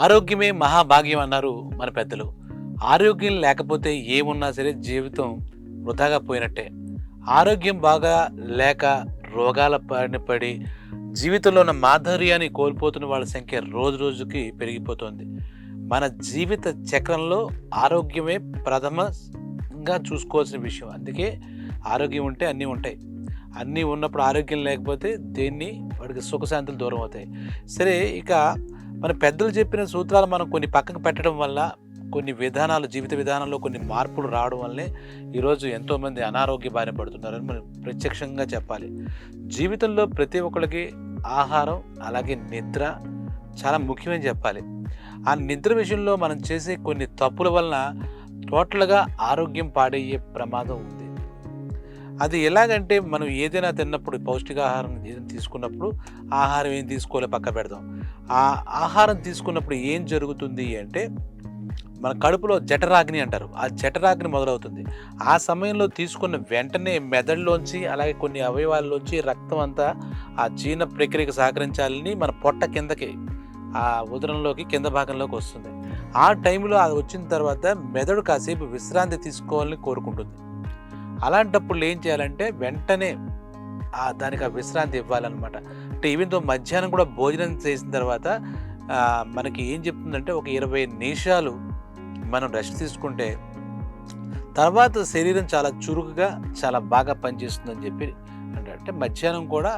ఆరోగ్యమే మహాభాగ్యం అన్నారు మన పెద్దలు. ఆరోగ్యం లేకపోతే ఏమున్నా సరే జీవితం వృధాగా పోయినట్టే. ఆరోగ్యం బాగా లేక రోగాల పడిన పడి జీవితంలో ఉన్న మాధుర్యాన్ని కోల్పోతున్న వాళ్ళ సంఖ్య రోజు రోజుకి పెరిగిపోతుంది. మన జీవిత చక్రంలో ఆరోగ్యమే ప్రథమంగా చూసుకోవాల్సిన విషయం. అందుకే ఆరోగ్యం ఉంటే అన్నీ ఉంటాయి. అన్నీ ఉన్నప్పుడు ఆరోగ్యం లేకపోతే దేన్ని వాడికి సుఖశాంతులు దూరం అవుతాయి. సరే ఇక మన పెద్దలు చెప్పిన సూత్రాలు మనం కొన్ని పక్కకు పెట్టడం వల్ల కొన్ని విధానాలు జీవిత విధానంలో కొన్ని మార్పులు రావడం వల్లే ఈరోజు ఎంతోమంది అనారోగ్య బారిన పడుతున్నారని మనం ప్రత్యక్షంగా చెప్పాలి. జీవితంలో ప్రతి ఒక్కరికి ఆహారం అలాగే నిద్ర చాలా ముఖ్యమని చెప్పాలి. ఆ నిద్ర విషయంలో మనం చేసే కొన్ని తప్పుల వలన టోటల్గా ఆరోగ్యం పాడయ్యే ప్రమాదం ఉంది. అది ఎలాగంటే మనం ఏదైనా తిన్నప్పుడు పౌష్టికాహారం ఏదైనా తీసుకున్నప్పుడు ఆహారం ఏం తీసుకోలే పక్క పెడదాం. ఆ ఆహారం తీసుకున్నప్పుడు ఏం జరుగుతుంది అంటే మన కడుపులో జఠరాగ్ని అంటారు. ఆ జఠరాగ్ని మొదలవుతుంది. ఆ సమయంలో తీసుకున్న వెంటనే మెదడులోంచి అలాగే కొన్ని అవయవాల్లోంచి రక్తం అంతా ఆ జీర్ణ ప్రక్రియకు సహకరించాలని మన పొట్ట కిందకి ఆ ఉదరంలోకి కింద భాగంలోకి వస్తుంది. ఆ టైంలో అది వచ్చిన తర్వాత మెదడు కాసేపు విశ్రాంతి తీసుకోవాలని కోరుకుంటుంది. అలాంటప్పుడు ఏం చేయాలంటే వెంటనే దానికి ఆ విశ్రాంతి ఇవ్వాలన్నమాట. అంటే ఈవెన్తో మధ్యాహ్నం కూడా భోజనం చేసిన తర్వాత మనకి ఏం చెప్తుందంటే ఒక ఇరవై నిమిషాలు మనం రెస్ట్ తీసుకుంటే తర్వాత శరీరం చాలా చురుకుగా చాలా బాగా పనిచేస్తుందని చెప్పి అంటే మధ్యాహ్నం కూడా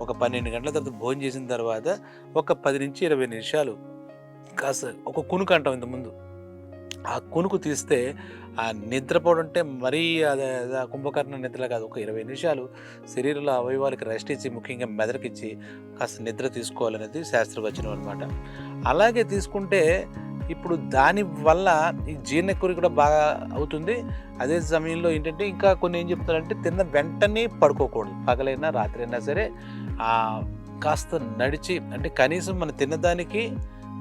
ఒక పన్నెండు గంటల తర్వాత భోజనం చేసిన తర్వాత ఒక పది నుంచి ఇరవై నిమిషాలు కాస్త ఒక కునుకు అంటాం ఇంతకుముందు. ఆ కునుకు తీస్తే ఆ నిద్రపోవడం అంటే మరీ అదే కుంభకర్ణ నిద్ర కాదు. ఒక ఇరవై నిమిషాలు శరీరంలో అవయవాలకి రెస్ట్ ఇచ్చి ముఖ్యంగా మెదడుకిచ్చి కాస్త నిద్ర తీసుకోవాలనేది శాస్త్రవచనం అనమాట అలాగే తీసుకుంటే ఇప్పుడు దాని వల్ల ఈ జీర్ణక్రియ కూడా బాగా అవుతుంది. అదే సమయంలో ఏంటంటే ఇంకా కొన్ని ఏం చెప్తారంటే తిన్న వెంటనే పడుకోకూడదు. పగలైనా రాత్రి అయినా సరే ఆ కాస్త నడిచి అంటే కనీసం మనం తిన్నదానికి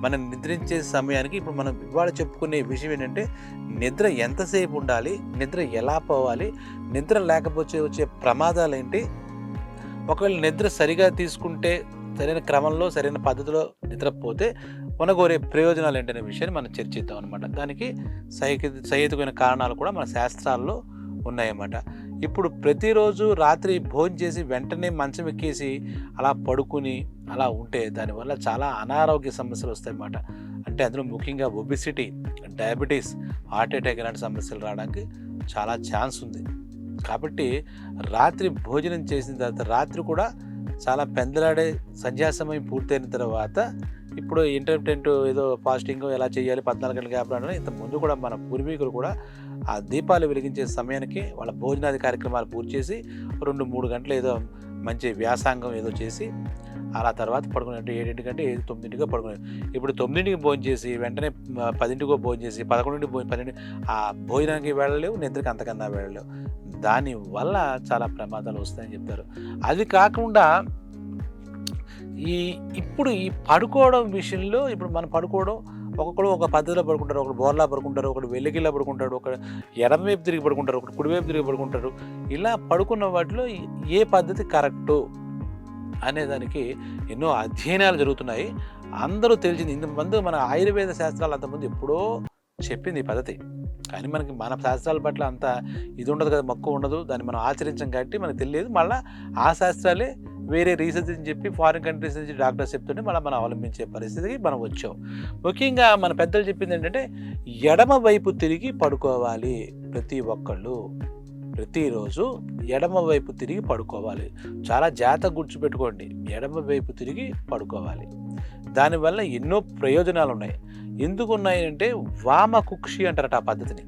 మనం నిద్రించే సమయానికి ఇప్పుడు మనం ఇవాళ చెప్పుకునే విషయం ఏంటంటే నిద్ర ఎంతసేపు ఉండాలి నిద్ర ఎలా పోవాలి నిద్ర లేకపోతే వచ్చే ప్రమాదాలు ఏంటి? ఒకవేళ నిద్ర సరిగా తీసుకుంటే సరైన క్రమంలో సరైన పద్ధతిలో నిద్రపోతే కొనగోరే ప్రయోజనాలు ఏంటనే విషయాన్ని మనం చర్చిద్దాం అనమాట దానికి సైకి సహేతుకమైన కారణాలు కూడా మన శాస్త్రాల్లో ఉన్నాయన్నమాట. ఇప్పుడు ప్రతిరోజు రాత్రి భోజనం చేసి వెంటనే మంచం ఎక్కేసి అలా పడుకుని అలా ఉంటే దానివల్ల చాలా అనారోగ్య సమస్యలు వస్తాయన్నమాట. అంటే అందులో ముఖ్యంగా ఒబిసిటీ డయాబెటీస్ హార్ట్ అటాక్ ఇలాంటి సమస్యలు రావడానికి చాలా ఛాన్స్ ఉంది. కాబట్టి రాత్రి భోజనం చేసిన తర్వాత రాత్రి కూడా చాలా పెందలాడే సంధ్యా సమయం పూర్తయిన తర్వాత ఇప్పుడు ఇంటర్మీడియట్ ఏదో ఫాస్టింగ్ ఎలా చేయాలి పద్నాలుగు గంటల గ్యాప్ ఇంత ముందు కూడా మన పూర్వీకులు కూడా ఆ దీపాలు వెలిగించే సమయానికి వాళ్ళ భోజనాది కార్యక్రమాలు పూర్తి చేసి రెండు మూడు గంటలు ఏదో మంచి వ్యాసాంగం ఏదో చేసి అలా తర్వాత పడుకునే అంటే ఏడింటి కంటే ఏది తొమ్మిదింటిగా పడుకునే ఇప్పుడు తొమ్మిదింటికి భోజనం చేసి వెంటనే పదింటికో భోజనం చేసి పదకొండింటికి భోజనం పన్నెండు ఆ భోజనానికి వెళ్ళలేవు నిద్రకి అంతకన్నా వెళ్ళలేవు. దానివల్ల చాలా ప్రమాదాలు వస్తాయని చెప్తారు. అది కాకుండా ఈ ఇప్పుడు ఈ పడుకోవడం విషయంలో ఇప్పుడు మనం పడుకోవడం ఒక్కొక్కరు ఒక పద్ధతిలో పడుకుంటారు ఒకరు బోర్లా పడుకుంటారు ఒకరు వెలిగిలా పడుకుంటాడు ఒకరు ఎడమ వైపు తిరిగి పడుకుంటారు ఒకడు కుడివైపు తిరిగి పడుకుంటారు ఇలా పడుకున్న వాటిలో ఏ పద్ధతి కరెక్టు అనేదానికి ఎన్నో అధ్యయనాలు జరుగుతున్నాయి. అందరూ తెలిసింది ఇంతమంది మన ఆయుర్వేద శాస్త్రాలు అంతమంది ఎప్పుడో చెప్పింది ఈ పద్ధతి. కానీ మనకి మన శాస్త్రాల పట్ల అంత ఇది ఉండదు కదా మక్కువ ఉండదు. దాన్ని మనం ఆచరించం కాబట్టి మనకు తెలియదు. మళ్ళీ ఆ శాస్త్రాలే వేరే రీసెర్చ్ అని చెప్పి ఫారిన్ కంట్రీస్ నుంచి డాక్టర్స్ చెప్తుంటే మనం మనం అవలంబించే పరిస్థితికి మనం వచ్చాం. ముఖ్యంగా మన పెద్దలు చెప్పింది ఏంటంటే ఎడమ వైపు తిరిగి పడుకోవాలి ప్రతి ఒక్కళ్ళు. ప్రతిరోజు ఎడమ వైపు తిరిగి పడుకోవాలి. చాలా జాగ్రత్త గుర్తుపెట్టుకోండి. ఎడమ వైపు తిరిగి పడుకోవాలి. దానివల్ల ఎన్నో ప్రయోజనాలు ఉన్నాయి. ఎందుకు ఉన్నాయి అంటే వామ కుక్షి అంటారట ఆ పద్ధతిని.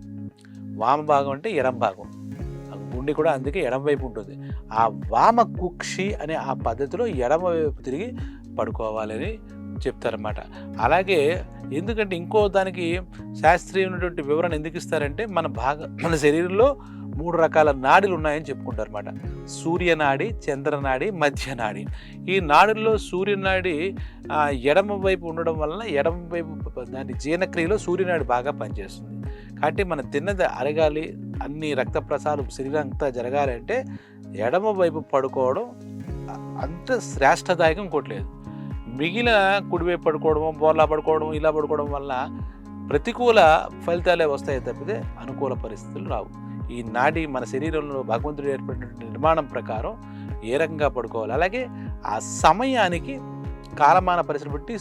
వామ భాగం అంటే ఎడం భాగం. గుండె కూడా అందుకే ఎడమ వైపు ఉంటుంది. ఆ వామ కుక్షి అనే ఆ పద్ధతిలో ఎడమ వైపు తిరిగి పడుకోవాలని చెప్తారన్నమాట. అలాగే ఎందుకంటే ఇంకో దానికి శాస్త్రీయమైనటువంటి వివరణ ఎందుకు ఇస్తారంటే మన భాగ మన శరీరంలో మూడు రకాల నాడులు ఉన్నాయని చెప్పుకుంటారు అనమాట సూర్యనాడి చంద్రనాడి మధ్యనాడి ఈ నాడుల్లో సూర్యనాడి ఎడమ వైపు ఉండడం వలన ఎడమ వైపు దాని జీర్ణక్రియలో సూర్యనాడి బాగా పనిచేస్తుంది. కాబట్టి మనం తిన్నది అరగాలి అన్ని రక్త ప్రసారం శరీరం అంతా జరగాలి అంటే ఎడమ వైపు పడుకోవడం అంత శ్రేష్టదాయకం ఇంకోటి లేదు. మిగిలిన కుడివైపు పడుకోవడము బోర్లా పడుకోవడం ఇలా పడుకోవడం వల్ల ప్రతికూల ఫలితాలే వస్తాయి తప్పితే అనుకూల పరిస్థితులు రావు. ఈ నాడి మన శరీరంలో భగవంతుడు ఏర్పడిన నిర్మాణం ప్రకారం ఏ రకంగా పడుకోవాలి? అలాగే ఆ సమయానికి కాలమాన పరిస్థితి బట్టి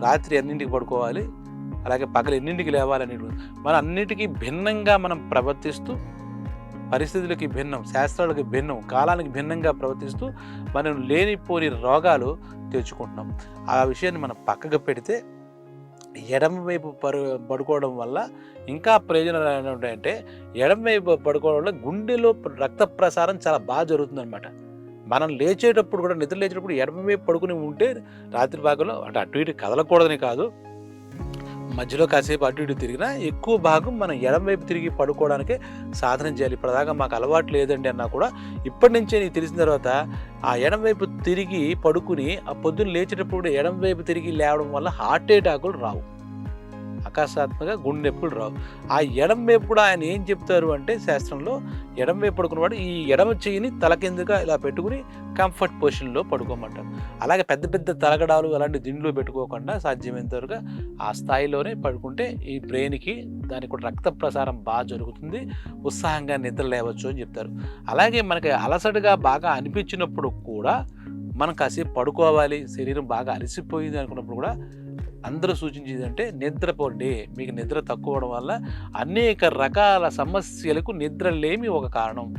రాత్రి ఎన్నింటికి పడుకోవాలి. అలాగే పగలు ఎన్నింటికి లేవాలని మన అన్నిటికీ భిన్నంగా మనం ప్రవర్తిస్తూ పరిస్థితులకి భిన్నం శాస్త్రాలకి భిన్నం కాలానికి భిన్నంగా ప్రవర్తిస్తూ మనం లేనిపోని రోగాలు తెచ్చుకుంటున్నాం. ఆ విషయాన్ని మనం పక్కకు పెడితే ఎడమ వైపు పరు పడుకోవడం వల్ల ఇంకా ప్రయోజనాలు ఏంటంటే ఉంటాయంటే ఎడమ వైపు పడుకోవడం వల్ల గుండెలో రక్త ప్రసారం చాలా బాగా జరుగుతుందన్నమాట. మనం లేచేటప్పుడు కూడా నిద్ర లేచేటప్పుడు ఎడమ వైపు పడుకుని ఉంటే రాత్రి భాగంలో అంటే అటు ఇటు కదలకూడదని కాదు. మధ్యలో కాసేపు అటు ఇటు తిరిగినా ఎక్కువ భాగం మనం ఎడం వైపు తిరిగి పడుకోవడానికే సాధన చేయాలి. ఇప్పటిదాకా మాకు అలవాటు లేదండి అన్నా కూడా. ఇప్పటి నుంచే నీకు తెలిసిన తర్వాత ఆ ఎడం వైపు తిరిగి పడుకుని ఆ పొద్దున్న లేచేటప్పుడు ఎడం వైపు తిరిగి లేవడం వల్ల హార్ట్ అటాకులు రావు. ఆకాశాత్మక గుండె ఎప్పుడు రావు. ఆ ఎడం వైపు కూడా ఆయన ఏం చెప్తారు అంటే శాస్త్రంలో ఎడం వైపు పడుకున్నవాడు ఈ ఎడమ చెయ్యిని తల కిందగా ఇలా పెట్టుకుని కంఫర్ట్ పొజిషన్లో పడుకోమంటారు. అలాగే పెద్ద పెద్ద తలగడాలు అలాంటి దిండ్లు పెట్టుకోకుండా సాధ్యమైనంతవరకు ఆ స్థాయిలోనే పడుకుంటే ఈ బ్రెయిన్కి దానికి కూడా రక్త ప్రసారం బాగా జరుగుతుంది. ఉత్సాహంగా నిద్ర లేవచ్చు అని చెప్తారు. అలాగే మనకి అలసటగా బాగా అనిపించినప్పుడు కూడా మనం కాసేపు పడుకోవాలి శరీరం బాగా అలసిపోయింది అనుకున్నప్పుడు కూడా అందరూ సూచించేది అంటే నిద్రపోండి. మీకు నిద్ర తక్కువ అవడం వల్ల అనేక రకాల సమస్యలకు నిద్ర లేమి ఒక కారణం.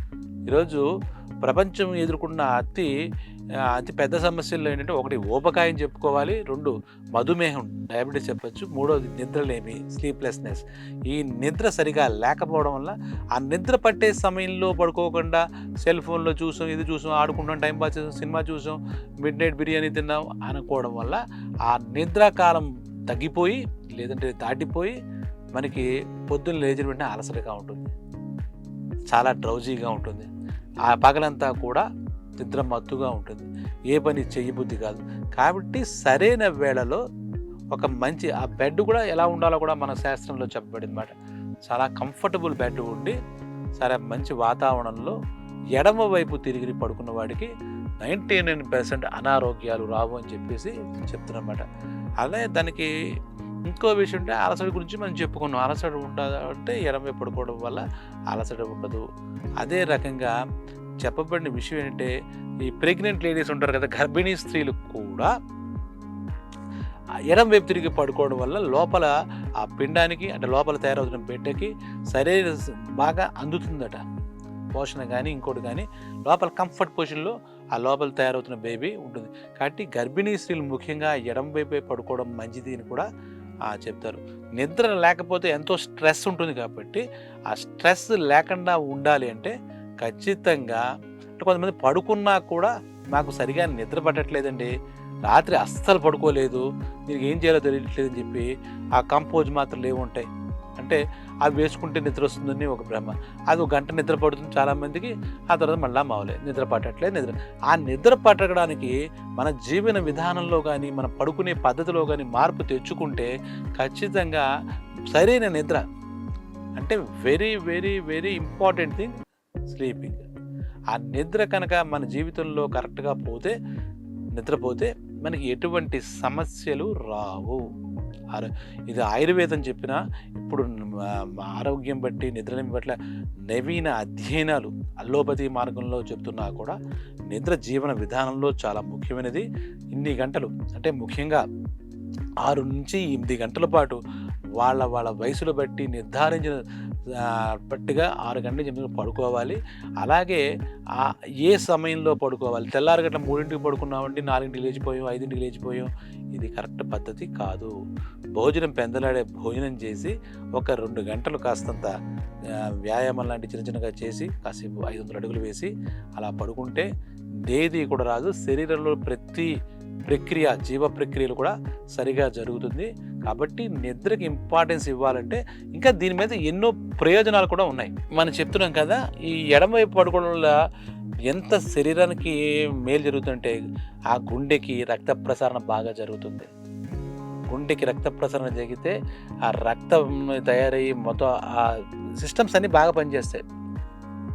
ఈరోజు ప్రపంచం ఎదుర్కొన్న అతి అతి పెద్ద సమస్యల్లో ఏంటంటే ఒకటి ఊపకాయం చెప్పుకోవాలి రెండు మధుమేహం డయాబెటీస్ చెప్పొచ్చు మూడోది నిద్రలేమి స్లీప్లెస్నెస్ ఈ నిద్ర సరిగా లేకపోవడం వల్ల ఆ నిద్ర పట్టే సమయంలో పడుకోకుండా సెల్ ఫోన్లో చూసాం ఇది చూసాం ఆడుకుంటాం టైం పాస్ చేసాం సినిమా చూసాం మిడ్ నైట్ బిర్యానీ తిన్నాం అనుకోవడం వల్ల ఆ నిద్రాకాలం తగ్గిపోయి లేదంటే దాటిపోయి మనకి పొద్దున్న లేచిన వెంటనే అలసటగా ఉంటుంది. చాలా డ్రౌజీగా ఉంటుంది. ఆ పగలంతా కూడా నిద్ర మత్తుగా ఉంటుంది. ఏ పని చేయబుద్ధి కాదు. కాబట్టి సరైన వేళలో ఒక మంచి ఆ బెడ్ కూడా ఎలా ఉండాలో కూడా మన శాస్త్రంలో చెప్పబడింది అనమాట చాలా కంఫర్టబుల్ బెడ్ ఉండి సరే మంచి వాతావరణంలో ఎడమ వైపు తిరిగి పడుకున్న వాడికి నైంటీ నైన్ పర్సెంట్ అనారోగ్యాలు రావు అని చెప్పేసి చెప్తున్నమాట. అలాగే దానికి ఇంకో విషయం అంటే అలసట గురించి మనం చెప్పుకున్నాం. అలసట ఉంటుంది అంటే ఎడమ పడుకోవడం వల్ల అలసట ఉండదు. అదే రకంగా చెప్పబడిన విషయం ఏంటంటే ఈ ప్రెగ్నెంట్ లేడీస్ ఉంటారు కదా గర్భిణీ స్త్రీలు కూడా ఆ ఎడం వైపు తిరిగి పడుకోవడం వల్ల లోపల ఆ పిండానికి అంటే లోపల తయారవుతున్న బిడ్డకి శరీరం బాగా అందుతుందట. పోషణ కానీ ఇంకోటి కానీ లోపల కంఫర్ట్ పొజిషన్లో ఆ లోపల తయారవుతున్న బేబీ ఉంటుంది. కాబట్టి గర్భిణీ స్త్రీలు ముఖ్యంగా ఎడం వైపే పడుకోవడం మంచిది అని కూడా ఆ, చెప్తారు. నిద్ర లేకపోతే ఎంతో స్ట్రెస్ ఉంటుంది కాబట్టి ఆ స్ట్రెస్ లేకుండా ఉండాలి అంటే ఖచ్చితంగా. అంటే కొంతమంది పడుకున్నా కూడా నాకు సరిగా నిద్ర పట్టట్లేదండి. రాత్రి అస్సలు పడుకోలేదు. దీనికి ఏం చేయాలో తెలియట్లేదు అని చెప్పి ఆ కంపోజ్ మాత్రం లేవు ఉంటాయి. అంటే అవి వేసుకుంటే నిద్ర వస్తుందని ఒక భ్రమ. అది ఒక గంట నిద్ర పడుతుంది చాలామందికి ఆ తర్వాత మళ్ళీ మావలే నిద్ర పట్టట్లేదు నిద్ర ఆ నిద్ర పట్టడానికి మన జీవన విధానంలో కానీ మన పడుకునే పద్ధతిలో కానీ మార్పు తెచ్చుకుంటే ఖచ్చితంగా సరైన నిద్ర అంటే very very very important thing sleeping. ఆ నిద్ర కనుక మన జీవితంలో కరెక్ట్గా పోతే నిద్రపోతే మనకి ఎటువంటి సమస్యలు రావు. ఇది ఆయుర్వేదం చెప్పిన ఇప్పుడు ఆరోగ్యం బట్టి నిద్రని బట్ల నవీన అధ్యయనాలు అల్లోపతి మార్గంలో చెప్తున్నా కూడా నిద్ర జీవన విధానంలో చాలా ముఖ్యమైనది. ఇన్ని గంటలు అంటే ముఖ్యంగా ఆరు నుంచి ఎనిమిది గంటల పాటు వాళ్ళ వాళ్ళ వయసును బట్టి నిర్ధారించిన బట్టిగా ఆరు గంటల నుంచి ఎనిమిది పడుకోవాలి. అలాగే ఆ ఏ సమయంలో పడుకోవాలి? తెల్లారి గట్ల మూడింటికి పడుకున్నామండి నాలుగింటికి లేచిపోయాం ఐదింటికి లేచిపోయాం. ఇది కరెక్ట్ పద్ధతి కాదు. భోజనం పెందలాడే భోజనం చేసి ఒక రెండు గంటలు కాస్తంత వ్యాయామం లాంటి చిన్న చిన్నగా చేసి కాసేపు ఐదు వందల అడుగులు వేసి అలా పడుకుంటే దేది కూడా రాదు. శరీరంలో ప్రతి ప్రక్రియ జీవ ప్రక్రియలు కూడా సరిగా జరుగుతుంది. కాబట్టి నిద్రకి ఇంపార్టెన్స్ ఇవ్వాలంటే ఇంకా దీని మీద ఎన్నో ప్రయోజనాలు కూడా ఉన్నాయి. మనం చెప్తున్నాం కదా ఈ ఎడమవైపు పడుకోవడం వల్ల ఎంత శరీరానికి మేలు జరుగుతుంటే ఆ గుండెకి రక్త ప్రసారణ బాగా జరుగుతుంది. గుండెకి రక్త ప్రసరణ జరిగితే ఆ రక్తం తయారయ్యి మొత్తం ఆ సిస్టమ్స్ అన్నీ బాగా పనిచేస్తాయి.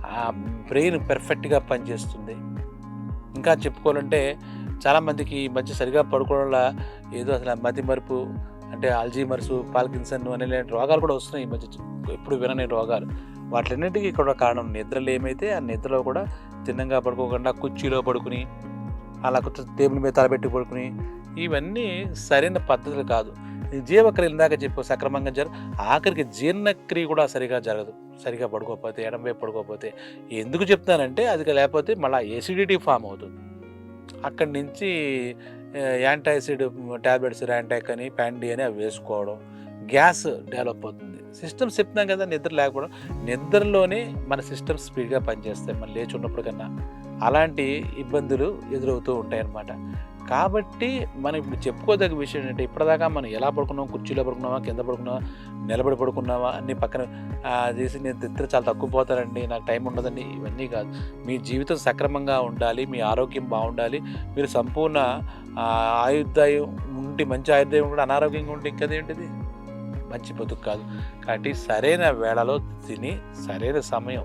ఆ బ్రెయిన్ పెర్ఫెక్ట్గా పనిచేస్తుంది. ఇంకా చెప్పుకోవాలంటే చాలామందికి ఈ మధ్య సరిగా వల్ల ఏదో అసలు మతి మరుపు అంటే ఆల్జీమర్స్ పాల్కిన్సన్ అనే రోగాలు కూడా వస్తున్నాయి ఈ మధ్య. ఎప్పుడు వినని రోగాలు. వాటిలన్నిటికీ ఇక్కడ కారణం నిద్రలు ఏమైతే ఆ నిద్రలో కూడా తిన్నంగా పడుకోకుండా కుర్చీలో పడుకుని అలా టేబుల్ మీద తలపెట్టి పడుకుని ఇవన్నీ సరైన పద్ధతులు కాదు. జీవక్రియ ఇందాక చెప్పు సక్రమంగా జర ఆఖరికి జీర్ణక్రియ కూడా సరిగా జరగదు. సరిగా పడుకోకపోతే ఎడం వైపు పడుకోకపోతే. ఎందుకు చెప్తానంటే అది లేకపోతే మళ్ళీ ఎసిడిటీ ఫామ్ అవుతుంది. అక్కడి నుంచి యాంటాసిడ్ ట్యాబ్లెట్స్ ర్యాంటాక్ అని ప్యాండి అని అవి వేసుకోవడం గ్యాస్ డెవలప్ అవుతుంది. సిస్టమ్స్ చెప్తున్నాం కదా నిద్ర లేకపోవడం. నిద్రలోనే మన సిస్టమ్ స్పీడ్గా పనిచేస్తాయి. మనం లేచి ఉన్నప్పుడు కన్నా అలాంటి ఇబ్బందులు ఎదురవుతూ ఉంటాయి అన్నమాట కాబట్టి మనం ఇప్పుడు చెప్పుకోదగ్గ విషయం ఏంటంటే ఇప్పటిదాకా మనం ఎలా పడుకున్నాం? కుర్చీలో పడుకున్నావా కింద పడుకున్నావా నిలబడి పడుకున్నావా అన్ని పక్కన చేసి నేను నిద్ర చాలా తక్కువ పోతానండి నాకు టైం ఉండదండి ఇవన్నీ కాదు. మీ జీవితం సక్రమంగా ఉండాలి మీ ఆరోగ్యం బాగుండాలి మీరు సంపూర్ణ ఆయుర్దాయం ఉండి మంచి ఆయుర్దాయం కూడా అనారోగ్యంగా ఉంటే ఇంకదేంటిది మంచి బతుకు కాదు. కాబట్టి సరైన వేళలో తిని సరైన సమయం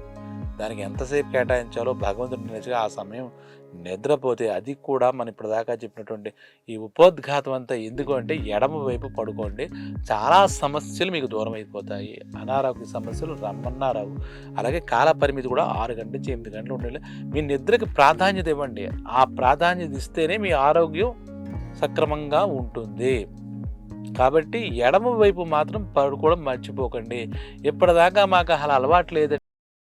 దానికి ఎంతసేపు కేటాయించాలో భగవంతుడు నిజంగా ఆ సమయం నిద్రపోతే అది కూడా మనం ఇప్పటిదాకా చెప్పినటువంటి ఈ ఉపోద్ఘాతం అంతా ఎందుకు అంటే ఎడమ వైపు పడుకోండి. చాలా సమస్యలు మీకు దూరం అయిపోతాయి. అనారోగ్య సమస్యలు రమ్మన్నారావు. అలాగే కాల పరిమితి కూడా ఆరు గంటల నుంచి ఎనిమిది గంటలు ఉండాలి. మీ నిద్రకి ప్రాధాన్యత ఇవ్వండి. ఆ ప్రాధాన్యత ఇస్తేనే మీ ఆరోగ్యం సక్రమంగా ఉంటుంది. కాబట్టి ఎడమ వైపు మాత్రం పడుకోవడం మర్చిపోకండి. ఇప్పటిదాకా మాకు అసలు అలవాటు లేదండి.